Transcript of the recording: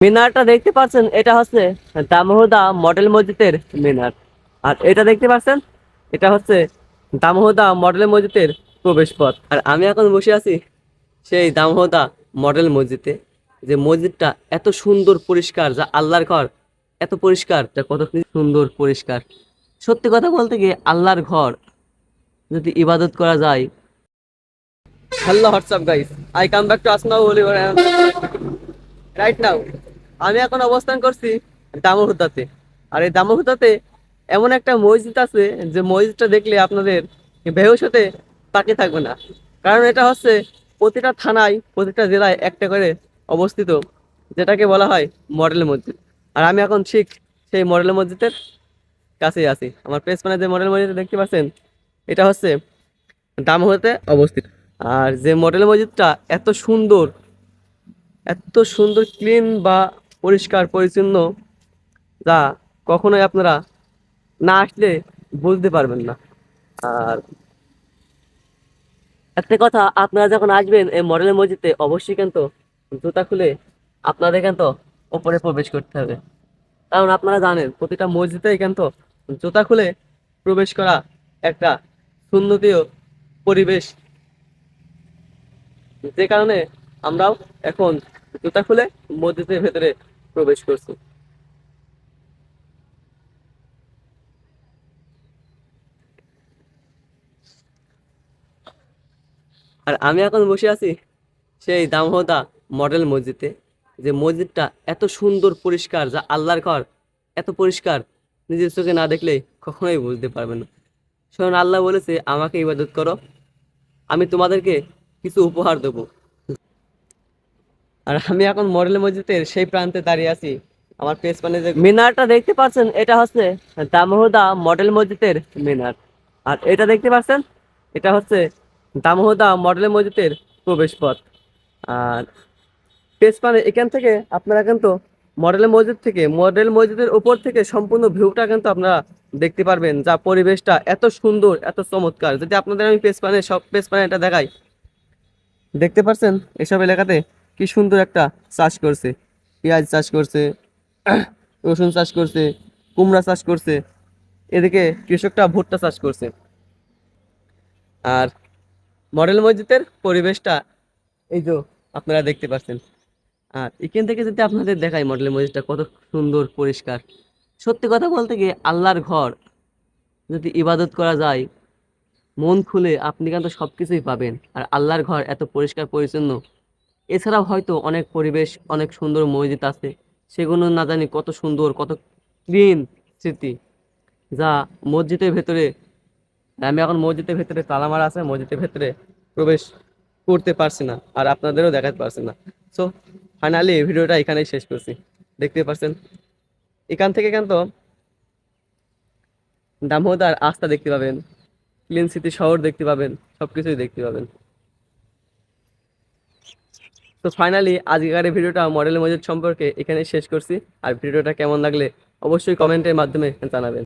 মিনারটা দেখতে পাচ্ছেন? এটা হচ্ছে দামোহদা মডেল মসজিদের মিনার। আর এটা দেখতে পাচ্ছেন? এটা হচ্ছে দামোহদা মডেল মসজিদের প্রবেশ পথ আর আমি এখন বসে আছি সেই দামোহদা মডেল মসজিদে। যে মসজিদটা এত সুন্দর, পরিষ্কার, যা আল্লাহর ঘর, এত পরিষ্কার, যা কত সুন্দর, পরিষ্কার। সত্যি কথা বলতে গিয়ে আল্লাহর ঘর যদি ইবাদত করা যায়। Hello WhatsApp guys I come back to Oliver right now আমি এখন অবস্থান করছি দামোহদাতে আর এই দামোহদাতে এমন একটা মসজিদ আছে যে মসজিদটা দেখলে আপনাদের বেহুশ তাকে থাকবে না। কারণ এটা হচ্ছে প্রতিটা থানায়, প্রতিটা জেলায় একটা করে অবস্থিত, যেটাকে বলা হয় মডেল মসজিদ। আর আমি এখন ঠিক সেই মডেল মসজিদের কাছেই আছি। আমার পেস মানে যে মডেল মসজিদ দেখতে পাচ্ছেন, এটা হচ্ছে দামোহতে অবস্থিত। আর যে মডেল মসজিদটা এত সুন্দর এত সুন্দর, ক্লিন বা পরিষ্কার, পরিচ্ছন্ন, যা কখনোই আপনারা না আসলে বুঝতে পারবেন না। আর একটা কথা, আপনারা যখন আসবেন এই মডেলের মসজিদে, অবশ্যই কিন্তু জুতা খুলে আপনাদের কিন্তু ওপরে প্রবেশ করতে হবে। কারণ আপনারা জানেন, প্রতিটা মসজিদেই কিন্তু জুতা খুলে প্রবেশ করা একটা সুন্নতীয় পরিবেশ। যে কারণে আমরাও এখন জুতা খুলে মসজিদের ভেতরে প্রবেশ করছি। আর আমি এখন বসে আছি সেই দামহদা মডেল মসজিদে, যে মসজিদটা এত সুন্দর, পরিষ্কার, যা আল্লাহর ঘর, এত পরিষ্কার, নিজের চোখে না দেখলে কখনোই বুঝতে পারবে না। শোন আল্লাহ বলেছে, আমাকে ইবাদত করো, আমি তোমাদেরকে কিছু উপহার দেবো। আর আমি এখন মডেল মসজিদের সেই প্রান্তে দাঁড়িয়ে আছি। আমার পেস মানে যে মিনারটা দেখতে পাচ্ছেন, এটা হচ্ছে দামোহদা মডেল মসজিদের মিনার। আর এটা দেখতে পাচ্ছেন, এটা হচ্ছে দামোহদা মডেল মসজিদের প্রবেশ পথ আর পেস মানে এখান থেকে আপনারা কিন্তু মডেল মসজিদ থেকে, মডেল মসজিদের উপর থেকে সম্পূর্ণ ভিউটা কিন্তু আপনারা দেখতে পারবেন, যা পরিবেশটা এত সুন্দর, এত চমৎকার। যদি আপনাদের আমি পেস পানে সব পেস পানে এটা দেখাই। দেখতে পাচ্ছেন, এসব এলাকাতে কি সুন্দর একটা চাষ করছে। পেঁয়াজ চাষ করছে, রসুন চাষ করছে, কুমড়া চাষ করছে, এদিকে কৃষকটা ভুট্টা চাষ করছে। আর মডেল মসজিদের পরিবেশটা এই যে আপনারা দেখতে পাচ্ছেন। আর এখান থেকে যদি আপনাদের দেখাই মডেল মসজিদটা কত সুন্দর, পরিষ্কার। সত্যি কথা বলতে গিয়ে আল্লাহর ঘর যদি ইবাদত করা যায়, মন খুলে আপনি কিন্তু সব কিছুই পাবেন। আর আল্লাহর ঘর এত পরিষ্কার, পরিচ্ছন্ন এছাড়াও হয়তো অনেক পরিবেশ, অনেক সুন্দর মসজিদ আছে। সেগুলো না জানি কত সুন্দর, কত ক্লিন স্মৃতি। যা মসজিদের ভেতরে, আমি এখন মসজিদের ভেতরে তালা মারা আছে, মসজিদের ভেতরে প্রবেশ করতে পারছি না আর আপনাদেরও দেখাতে পারছি না। সো ফাইনালি এই ভিডিওটা এখানেই শেষ করছি। দেখতে পাচ্ছেন এখান থেকে কিন্তু দামোদার আস্থা দেখতে পাবেন ক্লিন সিটি শহর দেখতে পাবেন সব কিছুই দেখতে পাবেন। তো ফাইনালি আজকের এই ভিডিওটা মডেল মজুদ সম্পর্কে এখানে শেষ করছি। আর ভিডিওটা কেমন লাগলে অবশ্যই কমেন্টের মাধ্যমে জানাবেন।